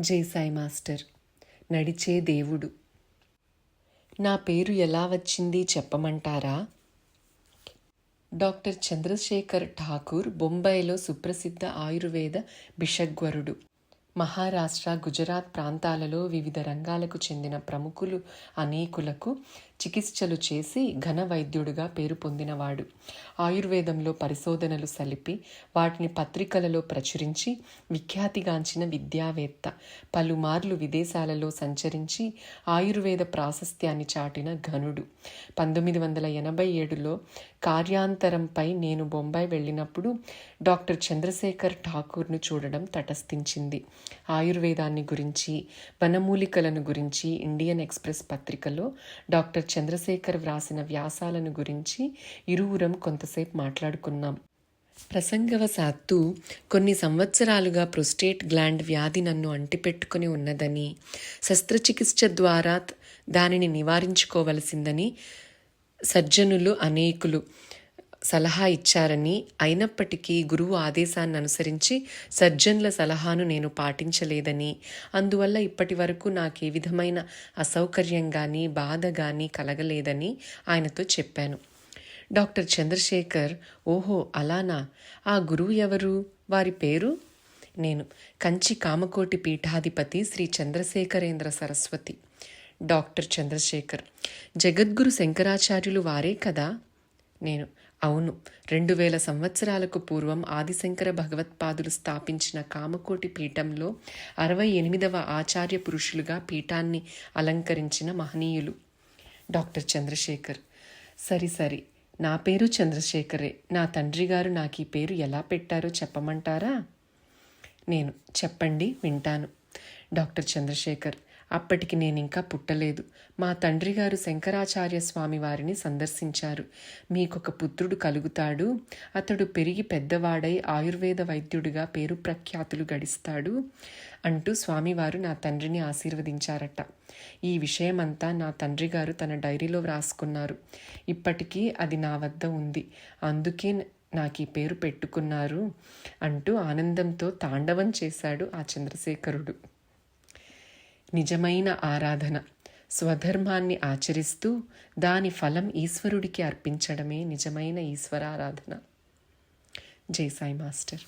జై సాయి మాస్టర్. నడిచే దేవుడు. నా పేరు ఎలా వచ్చింది చెప్పమంటారా? డాక్టర్ చంద్రశేఖర్ ఠాకూర్ బొంబాయిలో సుప్రసిద్ధ ఆయుర్వేద బిషగ్వరుడు. మహారాష్ట్ర గుజరాత్ ప్రాంతాలలో వివిధ రంగాలకు చెందిన ప్రముఖులు అనేకులకు చికిత్సలు చేసి ఘన వైద్యుడుగా పేరు పొందినవాడు. ఆయుర్వేదంలో పరిశోధనలు సలిపి వాటిని పత్రికలలో ప్రచురించి విఖ్యాతిగాంచిన విద్యావేత్త పలుమార్లు విదేశాలలో సంచరించి ఆయుర్వేద ప్రాశస్త్యాన్ని చాటిన ఘనుడు. పంతొమ్మిది వందల ఎనభై ఏడులో కార్యాంతరంపై నేను బొంబాయి వెళ్ళినప్పుడు డాక్టర్ చంద్రశేఖర్ ఠాకూర్ను చూడడం తటస్థించింది. ఆయుర్వేదాన్ని గురించి వనమూలికలను గురించి ఇండియన్ ఎక్స్ప్రెస్ పత్రికలో డాక్టర్ చంద్రశేఖర్ వ్రాసిన వ్యాసాలను గురించి ఇరువురం కొంతసేపు మాట్లాడుకున్నాం. ప్రసంగవశాత్తు కొన్ని సంవత్సరాలుగా ప్రొస్టేట్ గ్లాండ్ వ్యాధి నన్ను అంటిపెట్టుకుని ఉన్నదని శస్త్రచికిత్స ద్వారా దానిని నివారించుకోవలసిందని సజ్జనులు అనేకులు సలహా ఇచ్చారని అయినప్పటికీ గురువు ఆదేశాన్ని అనుసరించి సర్జన్ల సలహాను నేను పాటించలేదని. అందువల్ల ఇప్పటి వరకు నాకు ఏ విధమైన అసౌకర్యం కానీ బాధ కానీ కలగలేదని ఆయనతో చెప్పాను. డాక్టర్ చంద్రశేఖర్ ఓహో అలానా? ఆ గురువు ఎవరు? వారి పేరు? నేను కంచి కామకోటి పీఠాధిపతి శ్రీ చంద్రశేఖరేంద్ర సరస్వతి. డాక్టర్ చంద్రశేఖర్ జగద్గురు శంకరాచార్యులు వారే కదా? నేను అవును. రెండు వేల సంవత్సరాలకు పూర్వం ఆదిశంకర భగవత్పాదులు స్థాపించిన కామకోటి పీఠంలో అరవై ఎనిమిదవ ఆచార్య పురుషులుగా పీఠాన్ని అలంకరించిన మహనీయులు డాక్టర్ చంద్రశేఖర్. సరి సరి నా పేరు చంద్రశేఖరే. నా తండ్రి గారు నాకు ఈ పేరు ఎలా పెట్టారో చెప్పమంటారా? నేను చెప్పండి వింటాను. డాక్టర్ చంద్రశేఖర్ అప్పటికి నేను ఇంకా పుట్టలేదు. మా తండ్రి గారు శంకరాచార్య స్వామి వారిని సందర్శించారు. మీకొక పుత్రుడు కలుగుతాడు. అతడు పెరిగి పెద్దవాడై ఆయుర్వేద వైద్యుడిగా పేరు ప్రఖ్యాతులు గడిస్తాడు అంటూ స్వామివారు నా తండ్రిని ఆశీర్వదించారట. ఈ విషయమంతా నా తండ్రి గారు తన డైరీలో వ్రాసుకున్నారు. ఇప్పటికీ అది నా వద్ద ఉంది. అందుకే నాకు ఈ పేరు పెట్టుకున్నారు అంటూ ఆనందంతో తాండవం చేశాడు ఆ చంద్రశేఖరుడు. నిజమైన ఆరాధన. స్వధర్మాన్ని ఆచరిస్తూ దాని ఫలం ఈశ్వరుడికి అర్పించడమే నిజమైన ఈశ్వరారాధన. జై సాయి మాస్టర్.